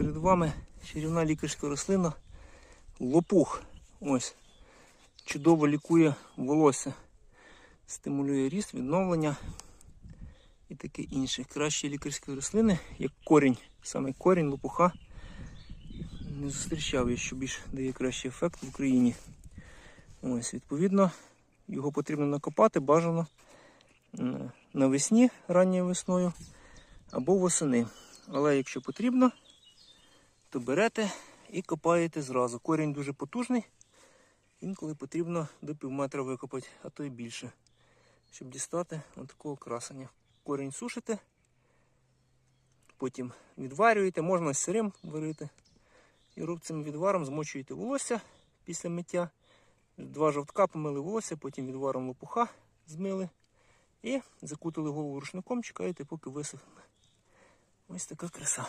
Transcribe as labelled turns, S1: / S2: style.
S1: Перед вами чарівна лікарська рослина лопух. Ось. Чудово лікує волосся, стимулює ріст, відновлення і таке інше. Кращі лікарські рослини, як корінь, саме корінь лопуха. Не зустрічав я, що більш дає кращий ефект в Україні. Ось, відповідно, його потрібно накопати бажано навесні, ранньою весною або восени. Але якщо потрібно, то берете і копаєте зразу. Корінь дуже потужний. Інколи потрібно до пів метра викопати, а то й більше, щоб дістати отакого красення. Корінь сушите, потім відварюєте, можна сирим варити. І роб цим відваром змочуєте волосся після миття. Два жовтка помили волосся, потім відваром лопуха змили і закутали голову рушником, чекаєте, поки висохне. Ось така краса.